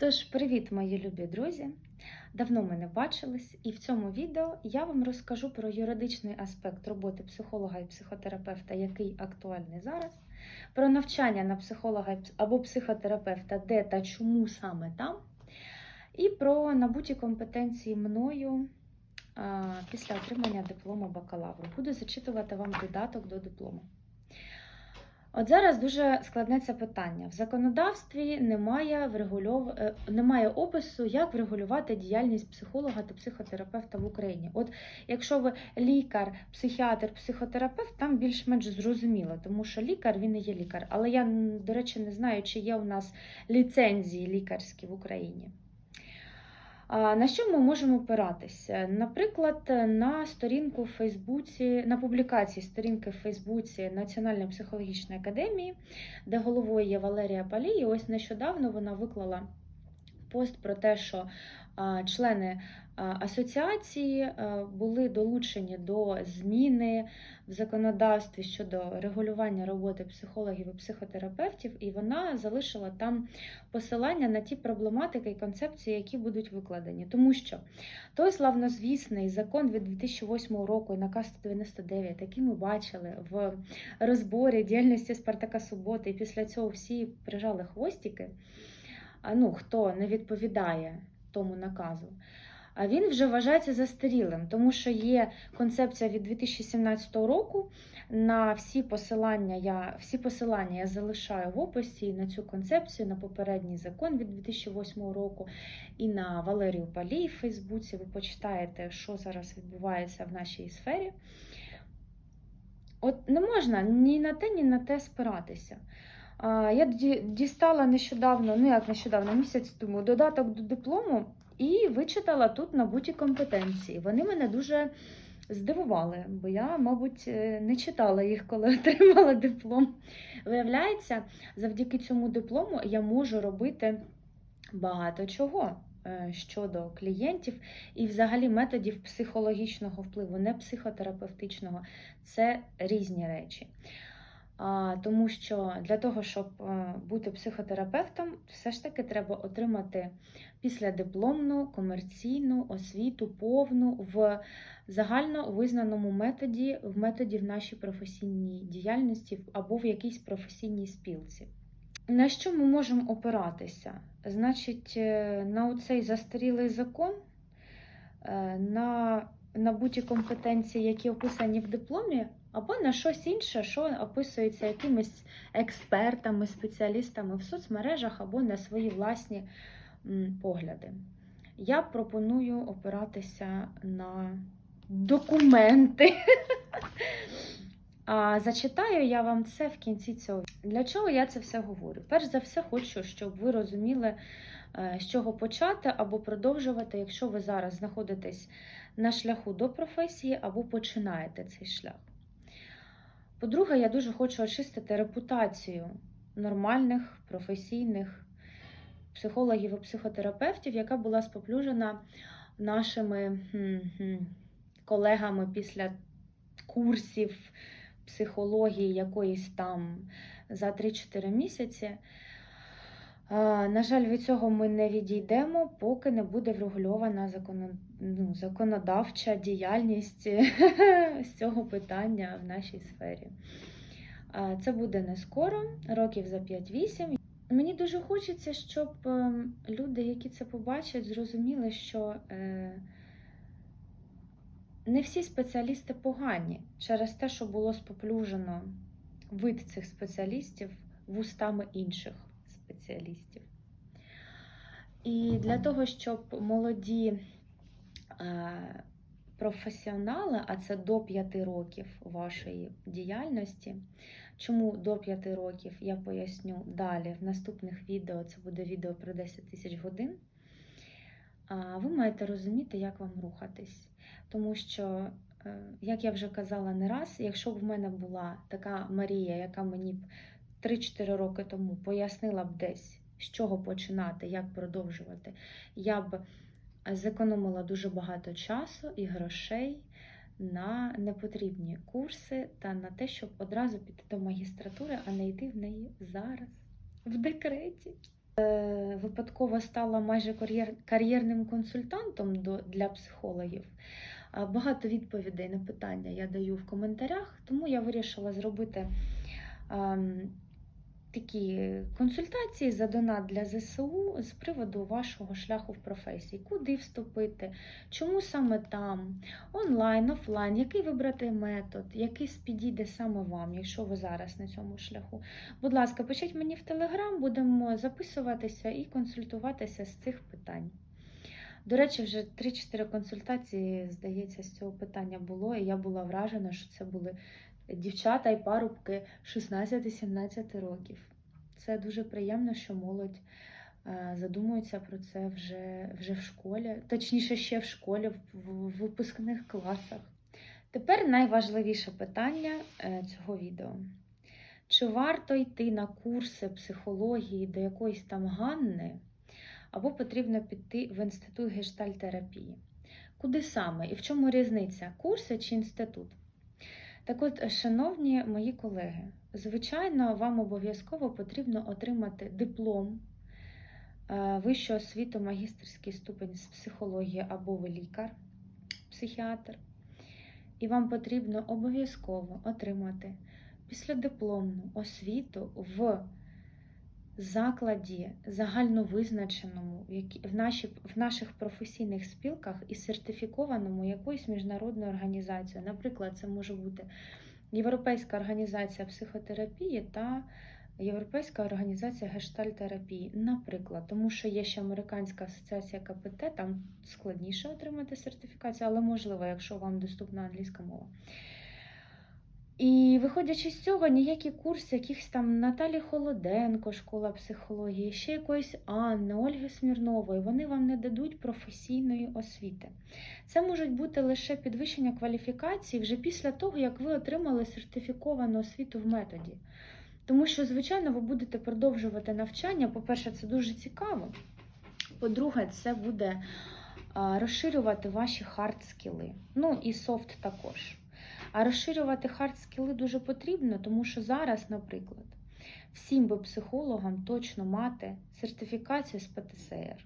Тож, привіт, мої любі друзі! Давно ми не бачились, і в цьому відео я вам розкажу про юридичний аспект роботи психолога і психотерапевта, який актуальний зараз, про навчання на психолога або психотерапевта, де та чому саме там, і про набуті компетенції мною після отримання диплому бакалавру. Буду зачитувати вам додаток до диплому. От зараз дуже складне це питання. В законодавстві немає врегульов... е, немає опису, як врегулювати діяльність психолога та психотерапевта в Україні. От якщо ви лікар, психіатр, психотерапевт, там більш-менш зрозуміло, тому що лікар він і є лікар. Але я, до речі, не знаю, чи є у нас ліцензії лікарські в Україні. На що ми можемо опиратися? Наприклад, на сторінку в Фейсбуці, на публікації сторінки в Фейсбуці Національної психологічної академії, де головою є Валерія Палі, і ось нещодавно вона виклала пост про те, що члени асоціації були долучені до зміни в законодавстві щодо регулювання роботи психологів і психотерапевтів, і вона залишила там посилання на ті проблематики і концепції, які будуть викладені. Тому що той славнозвісний закон від 2008 року і наказ 199, який ми бачили в розборі діяльності Спартака Суботи, і після цього всі прижали хвостики. А ну, хто не відповідає тому наказу. А він вже вважається застарілим, тому що є концепція від 2017 року. На всі посилання я всі посилання я залишаю в описі на цю концепцію, на попередній закон від 2008 року і на Валерію Палій в Фейсбуці. Ви почитаєте, що зараз відбувається в нашій сфері. От не можна ні на те, ні на те спиратися. Я ді- дістала нещодавно, ну як нещодавно, місяць тому, додаток до диплому і вичитала тут набуті компетенції. Вони мене дуже здивували, бо я, мабуть, е, не читала їх, коли отримала диплом. Виявляється, завдяки цьому диплому я можу робити багато чого е, щодо клієнтів і взагалі методів психологічного впливу, не психотерапевтичного. Це різні речі. Тому що для того, щоб е, бути психотерапевтом, все ж таки треба отримати післядипломну комерційну освіту повну в загально визнаному методі, в методі в нашій професійній діяльності або в якійсь професійній спілці. На що ми можемо опиратися? Значить, е, на цей застарілий закон, е, на набуті компетенції, які описані в дипломі, або на щось інше, що описується якимись експертами, спеціалістами в соцмережах, або на свої власні погляди. Я пропоную опиратися на документи. А зачитаю я вам це в кінці цього. Для чого я це все говорю? Перш за все, хочу, щоб ви розуміли, е, з чого почати або продовжувати, якщо ви зараз знаходитесь на шляху до професії або починаєте цей шлях. По-друге, я дуже хочу очистити репутацію нормальних професійних психологів і психотерапевтів, яка була споплюжена нашими колегами після курсів психології якоїсь там за 3-4 місяці. На жаль, від цього ми не відійдемо, поки не буде врегульована ну, законодавча діяльність з цього питання в нашій сфері. Це буде не скоро, років за 5-8. Мені дуже хочеться, щоб ем, люди, які це побачать, зрозуміли, що е, не всі спеціалісти погані через те, що було споплюжено вид цих спеціалістів вустами інших спеціалістів. І для того, щоб молоді е, професіонали, а це до 5 років вашої діяльності. Чому до 5 років я поясню далі. В наступних відео це буде відео про 10 тисяч годин. Ви маєте розуміти, як вам рухатись. Тому що, е, як я вже казала не раз, якщо б в мене була така Марія, яка мені б 3-4 роки тому пояснила б десь, з чого починати, як продовжувати, я б зекономила дуже багато часу і грошей на непотрібні курси та на те, щоб одразу піти до магістратури, а не йти в неї зараз, в декреті. Е, Випадково стала майже кар'єр- кар'єрним консультантом для психологів. Багато відповідей на питання я даю в коментарях, тому я вирішила зробити ем, такі консультації за донат для ЗСУ з приводу вашого шляху в професії, куди вступити, чому саме там, онлайн, офлайн, який вибрати метод, який підійде саме вам, якщо ви зараз на цьому шляху. Будь ласка, пишіть мені в Телеграм, будемо записуватися і консультуватися з цих питань. До речі, вже 3-4 консультації, здається, з цього питання було, і я була вражена, що це були дівчата і парубки 16-17 роких. Це дуже приємно, що молодь е, задумується про це вже, вже в школі, точніше, ще в школі, в, в випускних класах. Тепер найважливіше питання е, цього відео. Чи варто йти на курси психології до якоїсь там Ганни, або потрібно піти в інститут гештальтерапії? Куди саме і в чому різниця? Курси чи інститут? Так от, шановні мої колеги, звичайно, вам обов'язково потрібно отримати диплом е, вищого освіту, магістерський ступень з психології або ви лікар, психіатр. І вам потрібно обов'язково отримати післядипломну освіту в закладі загальновизначеному, в наші, в наших професійних спілках і сертифікованому якоюсь міжнародною організацією. Наприклад, це може бути Європейська організація психотерапії та Європейська організація гештальтерапії, наприклад, тому що є ще Американська асоціація КПТ, там складніше отримати сертифікацію, але можливо, якщо вам доступна англійська мова. І виходячи з цього, ніякі курси якихось там Наталі Холоденко, школа психології, ще якоїсь Анни, Ольги Смірнової, вони вам не дадуть професійної освіти. Це можуть бути лише підвищення кваліфікації вже після того, як ви отримали сертифіковану освіту в методі. Тому що, звичайно, ви будете продовжувати навчання. По-перше, це дуже цікаво. По-друге, це буде розширювати ваші хард-скіли. Ну і софт також. А розширювати хард-скіли дуже потрібно, тому що зараз, наприклад, всім би психологам точно мати сертифікацію з ПТСР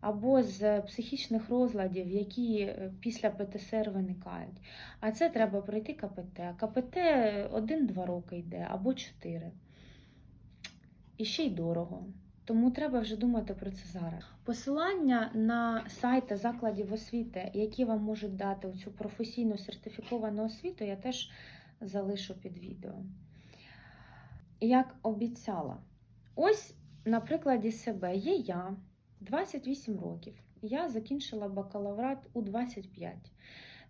або з психічних розладів, які е, після ПТСР виникають. А це треба пройти КПТ. КПТ 1-2 роки йде або 4. І ще й дорого. Тому треба вже думати про це зараз. Посилання на сайти закладів освіти, які вам можуть дати цю професійну сертифіковану освіту, я теж залишу під відео. Як обіцяла, ось на прикладі себе є я 28 років. Я закінчила бакалаврат у 25.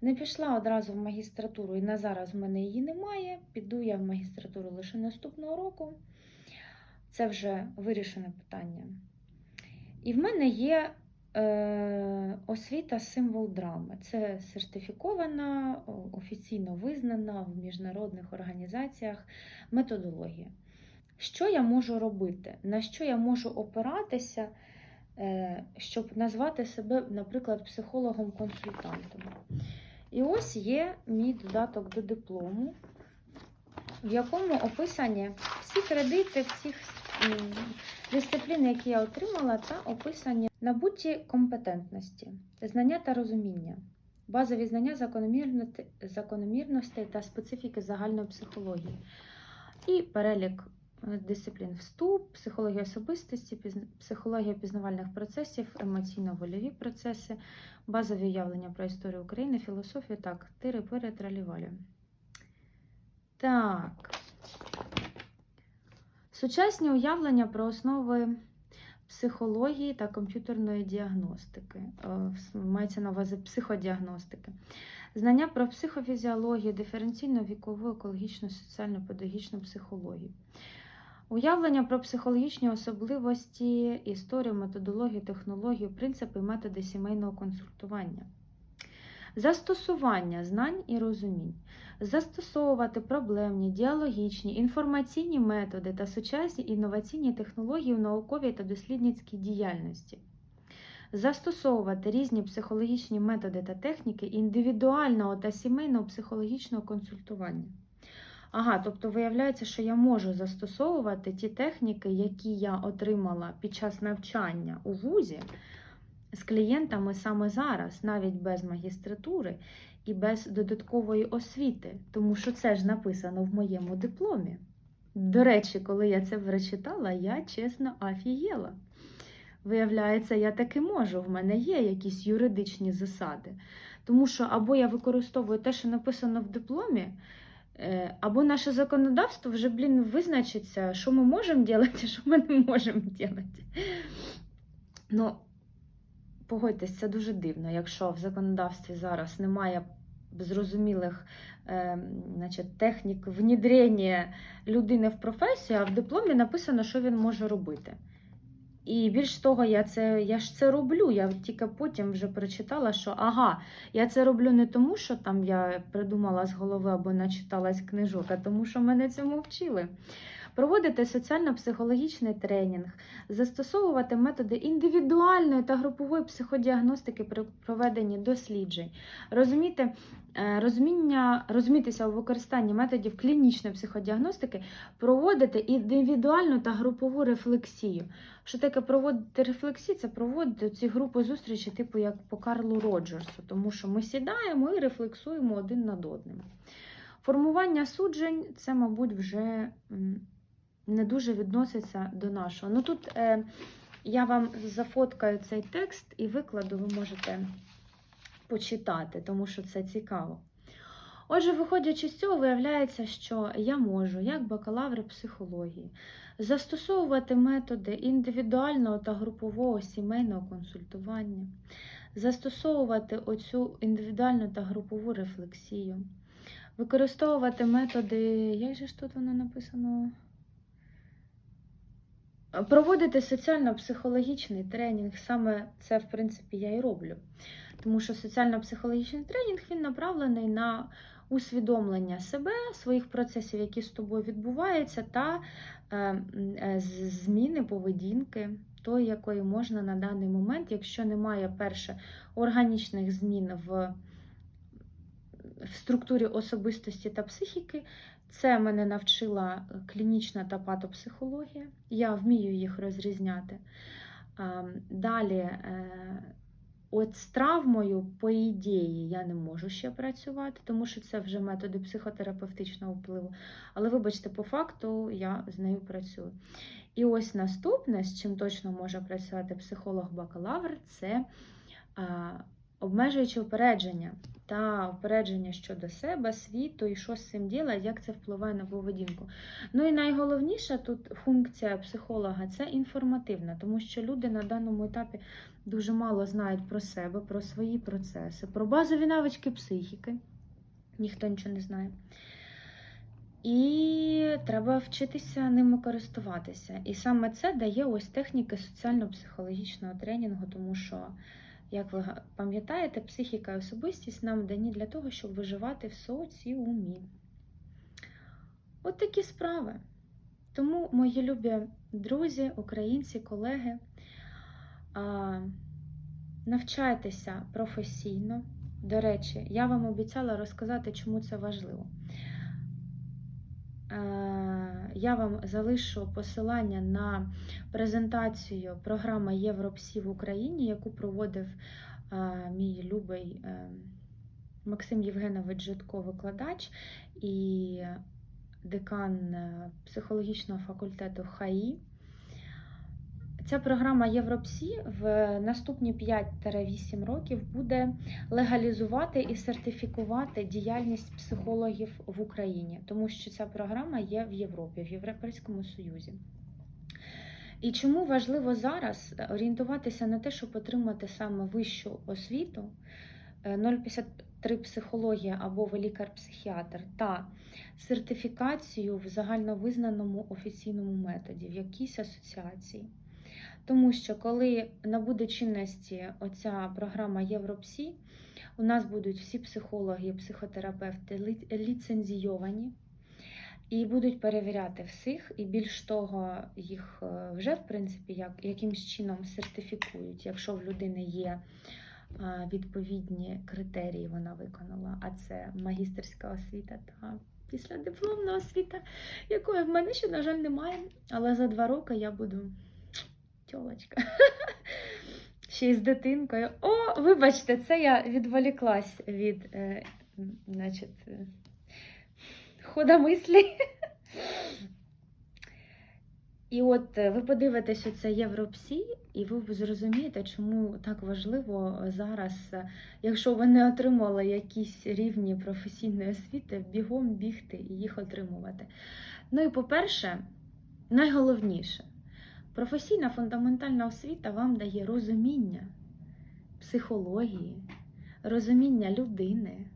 Не пішла одразу в магістратуру, і на зараз в мене її немає. Піду я в магістратуру лише наступного року. Це вже вирішене питання. І в мене є е, освіта символ драми. Це сертифікована, офіційно визнана в міжнародних організаціях методологія. Що я можу робити? На що я можу опиратися, е, щоб назвати себе, наприклад, психологом-консультантом? І ось є мій додаток до диплому, в якому описані всі кредити, всіх м, дисциплін, які я отримала, та описані набуті компетентності, знання та розуміння, базові знання закономірностей та специфіки загальної психології, і перелік е, дисциплін вступ, психологія особистості, психологія пізнавальних процесів, емоційно-вольові процеси, базові уявлення про історію України, філософію, так, тири, пири, тралівалі. Так. Сучасні уявлення про основи психології та комп'ютерної діагностики. Е, Мається на увазі психодіагностики. Знання про психофізіологію, диференційну вікову, екологічну, соціальну, педагогічну психологію. Уявлення про психологічні особливості, історію, методологію, технологію, принципи і методи сімейного консультування. Застосування знань і розумінь. Застосовувати проблемні, діалогічні, інформаційні методи та сучасні інноваційні технології в науковій та дослідницькій діяльності. Застосовувати різні психологічні методи та техніки індивідуального та сімейного психологічного консультування. Ага, тобто виявляється, що я можу застосовувати ті техніки, які я отримала під час навчання у вузі з клієнтами саме зараз, навіть без магістратури і без додаткової освіти, тому що це ж написано в моєму дипломі. До речі, коли я це прочитала, я чесно офігела. Виявляється, я таки можу, в мене є якісь юридичні засади. Тому що або я використовую те, що написано в дипломі, е, або наше законодавство вже, блін, визначиться, що ми можемо робити, а що ми не можемо робити. Погодьтесь, це дуже дивно, якщо в законодавстві зараз немає зрозумілих е, значить, технік внедрення людини в професію, а в дипломі написано, що він може робити. І більш того, я це я ж це роблю. Я тільки потім вже прочитала, що ага, я це роблю не тому, що там я придумала з голови або начиталась книжок, а тому, що мене цьому вчили. Проводити соціально-психологічний тренінг, застосовувати методи індивідуальної та групової психодіагностики при проведенні досліджень, розуміти, е, розуміння, розумітися у використанні методів клінічної психодіагностики, проводити індивідуальну та групову рефлексію. Що таке проводити рефлексію? Це проводити ці групи зустрічі, типу як по Карлу Роджерсу, тому що ми сідаємо і рефлексуємо один над одним. Формування суджень це, мабуть, вже не дуже відноситься до нашого. Ну тут е, я вам зафоткаю цей текст і викладу, ви можете почитати, тому що це цікаво. Отже, виходячи з цього, виявляється, що я можу, як бакалавр психології, застосовувати методи індивідуального та групового сімейного консультування, застосовувати оцю індивідуальну та групову рефлексію, використовувати методи, як же ж тут воно написано? Проводити соціально-психологічний тренінг, саме це, в принципі, я і роблю. Тому що соціально-психологічний тренінг він направлений на усвідомлення себе, своїх процесів, які з тобою відбуваються, та е, е, зміни поведінки, тої, якої можна на даний момент, якщо немає перше органічних змін в, в структурі особистості та психіки. Це мене навчила клінічна та патопсихологія. Я вмію їх розрізняти. Далі, е, от з травмою, по ідеї, я не можу ще працювати, тому що це вже методи психотерапевтичного впливу. Але, вибачте, по факту я з нею працюю. І ось наступне, з чим точно може працювати психолог-бакалавр, це обмежуючи упередження та упередження щодо себе, світу і що з цим ділять, як це впливає на поведінку. Ну і найголовніша тут функція психолога це інформативна, тому що люди на даному етапі дуже мало знають про себе, про свої процеси, про базові навички психіки. Ніхто нічого не знає. І треба вчитися ними користуватися. І саме це дає ось техніки соціально-психологічного тренінгу, тому що. Як ви пам'ятаєте, психіка і особистість нам дані для того, щоб виживати в соціумі. От такі справи. Тому, мої любі друзі, українці, колеги, навчайтеся професійно. До речі, я вам обіцяла розказати, чому це важливо. Е, я вам залишу посилання на презентацію програми Європсі в Україні, яку проводив е, мій любий е, Максим Євгенович Житко, викладач і декан психологічного факультету ХАІ. Ця програма Європсі в наступні 5-8 років буде легалізувати і сертифікувати діяльність психологів в Україні, тому що ця програма є в Європі, в Європейському Союзі. І чому важливо зараз орієнтуватися на те, щоб отримати саме вищу освіту 053 психологія або лікар-психіатр та сертифікацію в загальновизнаному офіційному методі в якійсь асоціації. Тому що коли набуде чинності оця програма Європсі, у нас будуть всі психологи, психотерапевти ліцензійовані і будуть перевіряти всіх, і більш того, їх е, вже, в принципі, як, якимсь чином сертифікують, якщо в людини є відповідні критерії, вона виконала, а це магістерська освіта та після дипломна освіта, якої в мене ще, на жаль, немає. Але за два роки я буду тьолочка. Ще й з дитинкою. О, вибачте, це я відволіклась від е, значить, е, хода мислі. І от е, ви подивитесь оце Європсі, і ви зрозумієте, чому так важливо зараз, е, якщо ви не отримали якісь рівні професійної освіти, бігом бігти і їх отримувати. Ну і по-перше, найголовніше, професійна фундаментальна освіта вам дає розуміння психології, розуміння людини,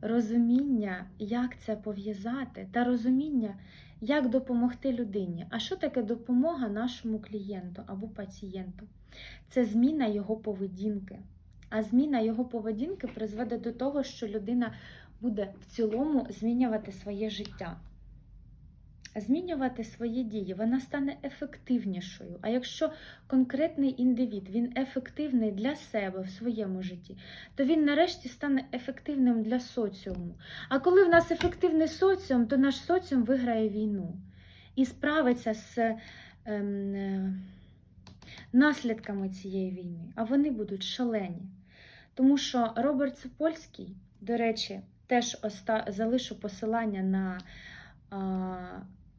розуміння, як це пов'язати, та розуміння, як допомогти людині. А що таке допомога нашому клієнту або пацієнту? Це зміна його поведінки. А зміна його поведінки призведе до того, що людина буде в цілому змінювати своє життя. Змінювати свої дії, вона стане ефективнішою. А якщо конкретний індивід він ефективний для себе в своєму житті, то він нарешті стане ефективним для соціуму. А коли в нас ефективний соціум, то наш соціум виграє війну і справиться з ем, е, наслідками цієї війни. А вони будуть шалені. Тому що Роберт Сапольський, до речі, теж оста... залишу посилання на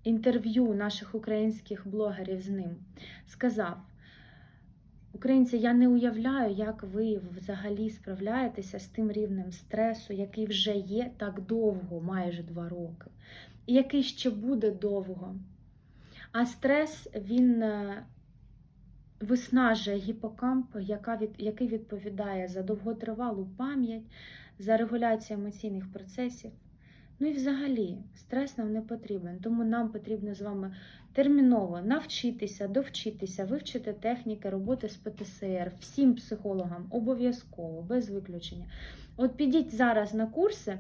інтерв'ю наших українських блогерів з ним, сказав. Українці, я не уявляю, як ви взагалі справляєтеся з тим рівнем стресу, який вже є так довго, майже два роки, і який ще буде довго. А стрес він е, виснажує гіпокамп, яка від, який відповідає за довготривалу пам'ять, за регуляцію емоційних процесів. Ну і взагалі, стрес нам не потрібен, тому нам потрібно з вами терміново навчитися, довчитися, вивчити техніки роботи з ПТСР, всім психологам обов'язково, без виключення. От підіть зараз на курси,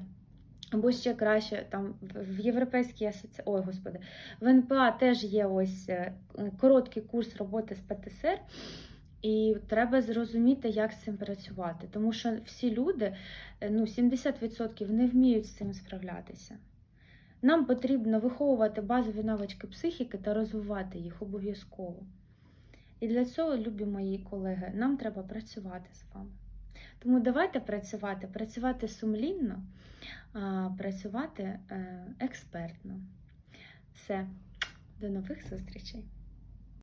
або ще краще, там в Європейській асоціації, ой, господи, в НПА теж є ось е, короткий курс роботи з ПТСР. І треба зрозуміти, як з цим працювати. Тому що всі люди, е, ну, 70% не вміють з цим справлятися. Нам потрібно виховувати базові навички психіки та розвивати їх обов'язково. І для цього, любі мої колеги, нам треба працювати з вами. Тому давайте працювати, працювати сумлінно, працювати е, експертно. Все, до нових зустрічей!